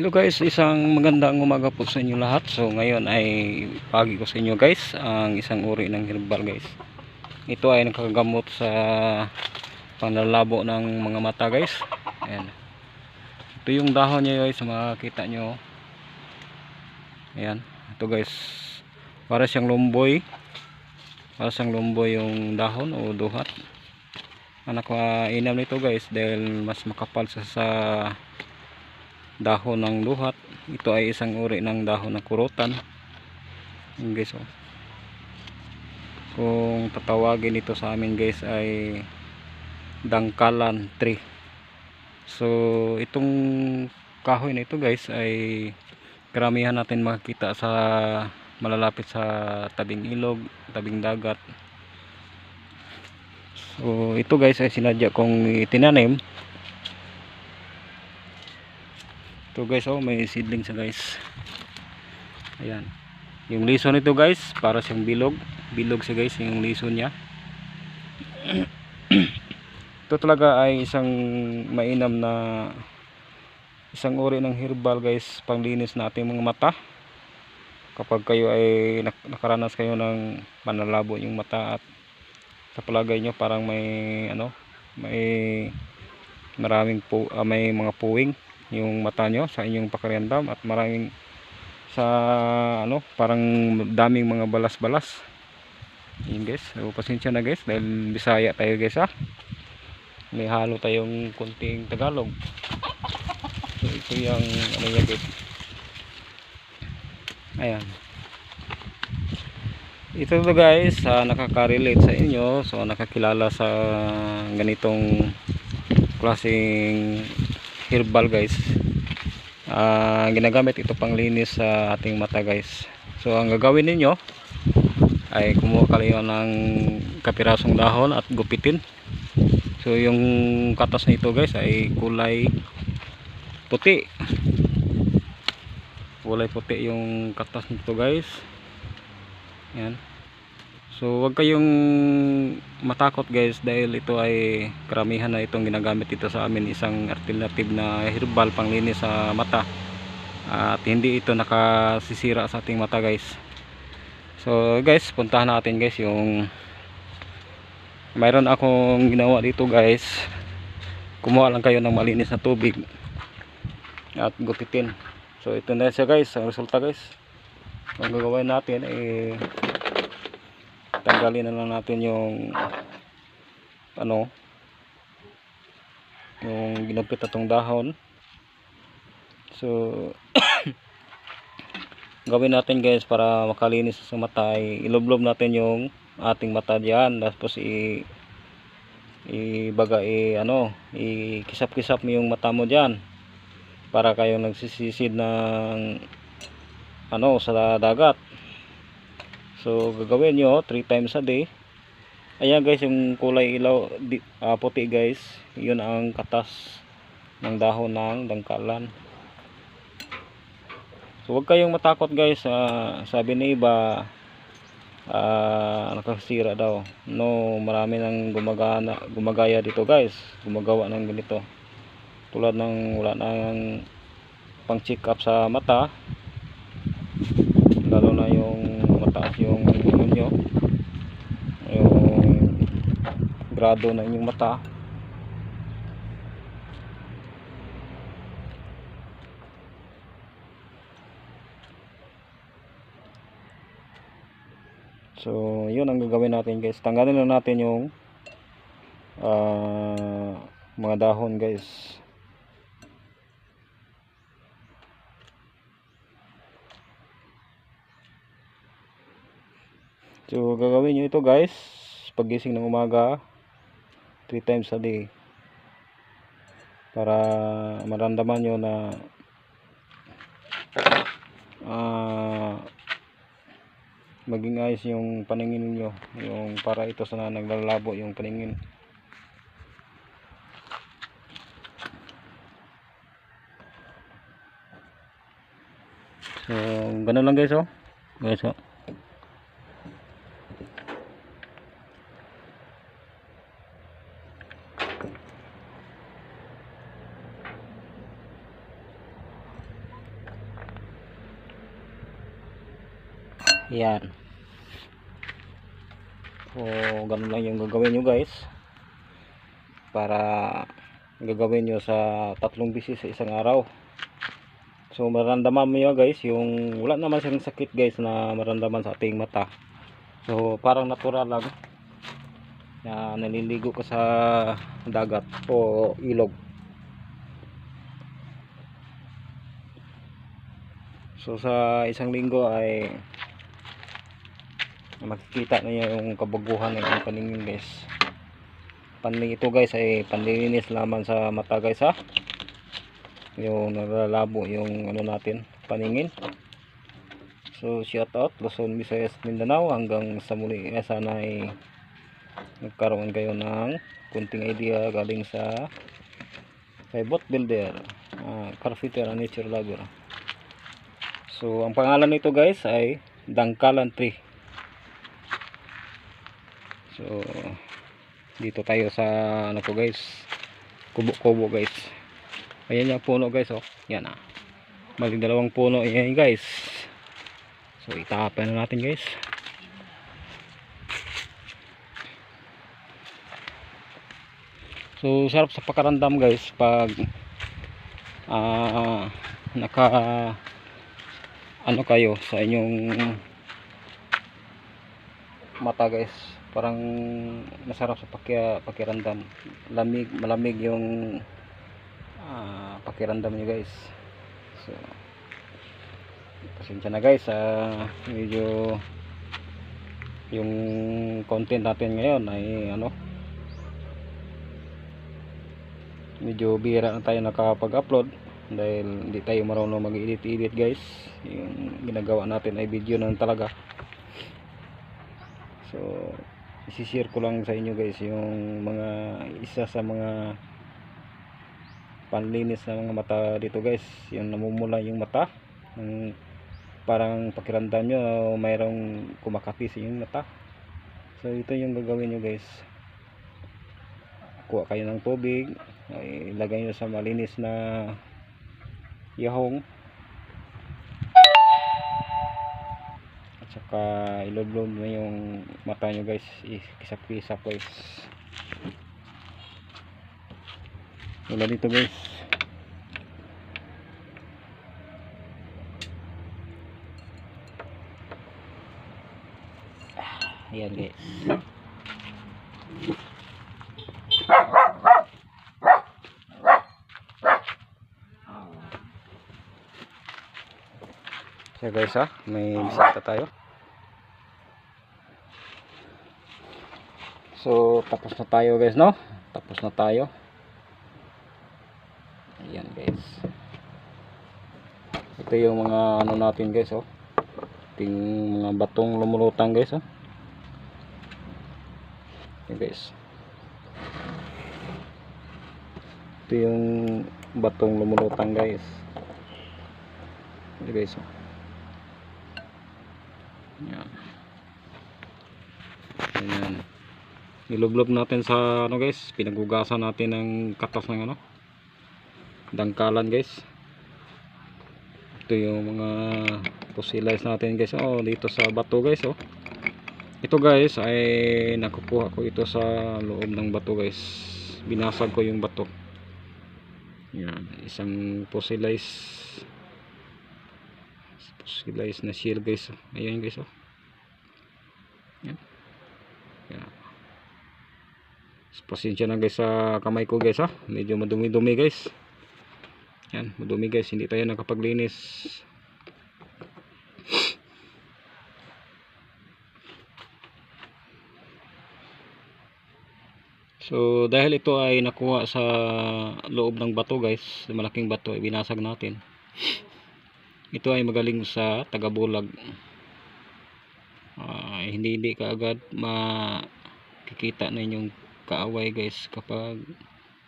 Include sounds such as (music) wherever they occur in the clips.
Hello guys, isang magandang umaga po sa inyo lahat. So ngayon ay pagi ko sa inyo guys, ang isang uri ng herbal guys. Ito ay nakagamot sa panlalabo ng mga mata guys. Ayan. Ito yung dahon niya guys, makikita nyo. Ayan, ito guys. Para siyang lumboy. Para siyang lumboy yung dahon o duhat. Anak inam nito guys dahil mas makapal sa sa dahon ng luhat ito ay isang uri ng dahon ng kurutan. Guys oh. kung tatawagin ito sa amin guys ay dangkalan tree. So itong kahoy na ito guys ay karamihan natin makikita sa malalapit sa tabing ilog tabing dagat. So ito guys ay sinadya kong itinanim ito guys oh may seedling sa guys. Ayan. Yung lison nito guys para siyang bilog. Bilog siya guys yung lison niya. (clears throat) Ito talaga ay isang mainam na isang uri ng herbal guys panglinis na mga mata. Kapag kayo ay nak- nakaranas kayo ng panlalabo yung mata at sa palagay nyo parang may ano may maraming po ah, may mga puwing yung mata nyo sa inyong pakiramdam at maraming sa ano parang daming mga balas-balas. Yun guys. So pasensya na guys dahil bisaya tayo guys ha? May halo tayong kunting tagalog. So ito yung ano yan guys. Ayan. Ito to guys ah, nakaka-relate sa inyo so nakakilala sa ganitong klaseng herbal guys. Ah, ginagamit ito pang linis sa ating mata guys. So ang gagawin ninyo ay kumuha kayo ng kapirasong dahon at gupitin. So yung katas nito guys ay kulay puti. Kulay puti yung katas nito guys. Yan So wag kayong matakot guys dahil ito ay karamihan na itong ginagamit dito sa amin isang alternative na herbal panglinis sa mata at hindi ito nakasisira sa ating mata guys. So guys puntahan natin guys yung mayroon akong ginawa dito guys kumuha lang kayo ng malinis na tubig at gupitin. So ito na siya guys ang resulta guys. Ang gagawin natin eh tanggalin na lang natin yung ano yung ginupit na tong dahon. So (coughs) gawin natin guys para makalinis sa mata ay iloblob natin yung ating mata diyan tapos i ibaga i ano ikisap-kisap mo yung mata mo diyan para kayong nagsisisid ng ano sa dagat So gagawin nyo 3 times a day. Ayan guys yung kulay ilaw di, ah, puti guys. Yun ang katas ng dahon ng dangkalan. So huwag kayong matakot guys. ah, sabi ni iba ah, nakasira daw. No, marami nang gumagana, gumagaya dito guys. Gumagawa ng ganito. Tulad ng wala nang pang check up sa mata. Lalo na yung mataas yung ano nyo yung grado na inyong mata. So yun ang gagawin natin guys. Tanggalin na natin yung ah, mga dahon guys. So gagawin nyo ito guys. Pagising ng umaga 3 times a day para maramdaman nyo na ah, maging ayos yung paningin niyo yung para ito sana naglalabo yung paningin. So ganun lang guys oh. Guys oh yan so ganun lang yung gagawin nyo guys. Para gagawin nyo sa tatlong bisis sa isang araw. So maramdaman mo guys. Yung wala naman siyang sakit guys na maramdaman sa ating mata. So parang natural lang na naliligo ka sa dagat o ilog. So sa isang linggo ay makikita na yung kabaguhan ng paningin guys panling ito guys ay panlilinis lamang sa mata guys ha? Yung nalalabo yung ano natin paningin. So shout out Luzon, Visayas, Mindanao hanggang sa muli. Eh, sana ay nagkaroon kayo ng kunting idea galing sa kay bot builder uh, car fitter and nature lover so ang pangalan nito guys ay dangkalan tree So dito tayo sa ano ko guys. Kubo-kubo guys. Ayan yung puno guys oh. Yan ah. Maling dalawang puno yan guys. So itapon na natin guys. So sarap sa pakaramdam guys pag ah naka ano kayo sa inyong mata guys parang masarap sa pakya, pakiramdam. Lamig malamig yung ah, pakiramdam nyo guys. So pasensya na guys ah, medyo yung content natin ngayon ay ano medyo bihira na tayo nakapag-upload dahil hindi tayo marunong mag-edit-edit guys. Yung ginagawa natin ay video na talaga. So isishare ko lang sa inyo guys yung mga isa sa mga panlinis ng mga mata dito guys. Yung namumula yung mata. Yung parang pakiramdam nyo mayroong kumakati sa yung mata. So ito yung gagawin nyo guys. Kuha kayo ng tubig ay ilagay nyo sa malinis na yahong at saka iloblob mo yung mata nyo guys kisap-kisap guys wala dito guys Ah, ayan guys So guys ha, may bisita tayo. So tapos na tayo guys no? Tapos na tayo. Ayan guys. Ito yung mga ano natin guys oh. Ting mga batong lumulutang guys oh. Ayan guys. Ito yung batong lumulutang guys. Ayan guys oh. Yan. Ayan. Nilublob natin sa ano guys, pinagugasan natin ng katas ng ano. Dangkalan guys. Ito yung mga fossilize natin guys. Oh, dito sa bato guys oh. Ito guys ay nakukuha ko ito sa loob ng bato guys. Binasag ko yung bato. Yan, isang fossilize fossilize na shell guys. Ayan guys oh. Yan. Yan. Pasensya na guys sa kamay ko guys ha. Medyo madumi-dumi guys. Yan, madumi guys. Hindi tayo nakapaglinis. So dahil ito ay nakuha sa loob ng bato guys, malaking bato, binasag natin. Ito ay magaling sa tagabulag. Ah, hindi hindi kaagad makikita na inyong kaaway guys. Kapag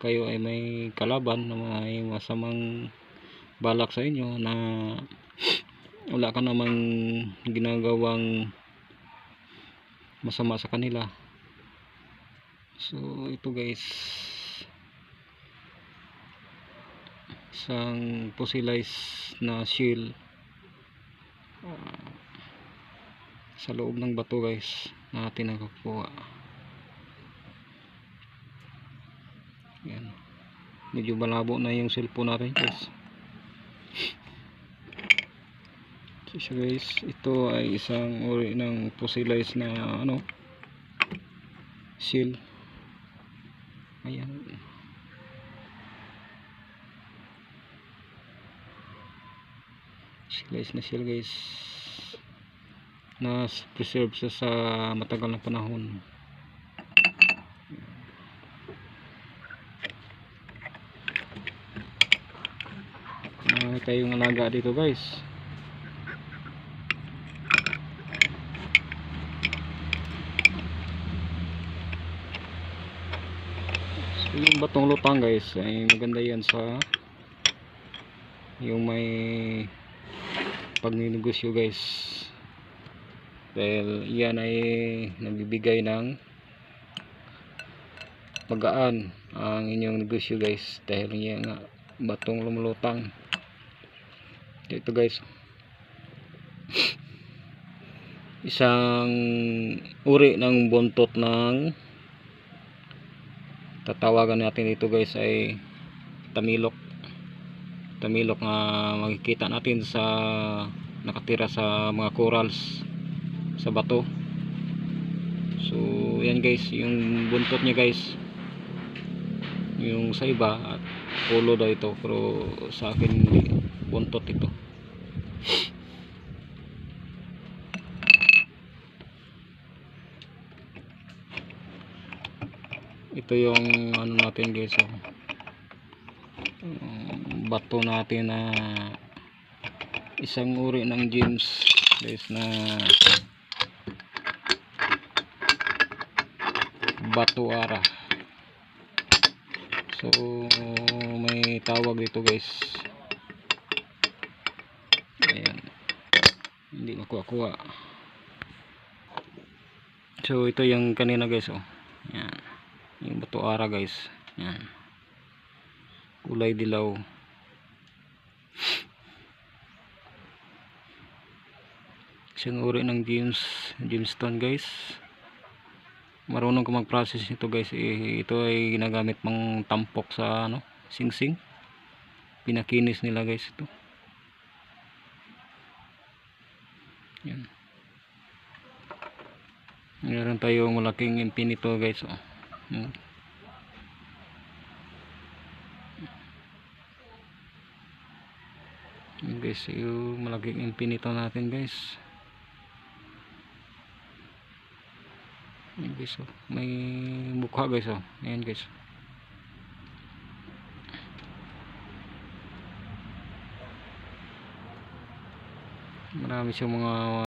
kayo ay may kalaban na may masamang balak sa inyo na wala ka namang ginagawang masama sa kanila. So ito guys. Isang fossilized na shell Ah, sa loob ng bato guys natin nakakuha yan. Medyo malabo na yung cellphone natin guys. So guys ito ay isang uri ng fossilized na ano seal. Ayan. Fossilized na seal guys na preserve sa matagal na panahon Tayong alaga dito guys. So yung batong lutang guys ay maganda yan sa yung may pagninegosyo guys. Dahil yan ay nagbibigay ng magaan ang inyong negosyo guys. Dahil yan nga batong lumulutang ito guys. Isang uri ng buntot ng tatawagan natin dito guys ay tamilok. Tamilok na makikita natin sa nakatira sa mga corals sa bato. So yan guys yung buntot niya guys. Yung sa iba at pulo daw ito pero sa akin buntot ito ito yung ano natin guys oh. Bato natin na isang uri ng gems guys na batuara. So may tawag dito guys. Ayan. Hindi makuha-kuha. So ito yung kanina guys oh yung batuara guys. Yan. Kulay dilaw. Isang uri ng gems gemstone guys. Marunong ka mag-process nito guys. Ito ay ginagamit pang tampok sa ano singsing. Pinakinis nila guys ito. Yan. Meron tayong malaking infinito guys oh. Hmm. Yan guys yung malaking infinito natin guys Ayan guys oh. May mukha guys oh. Ayan guys. Marami siyang mga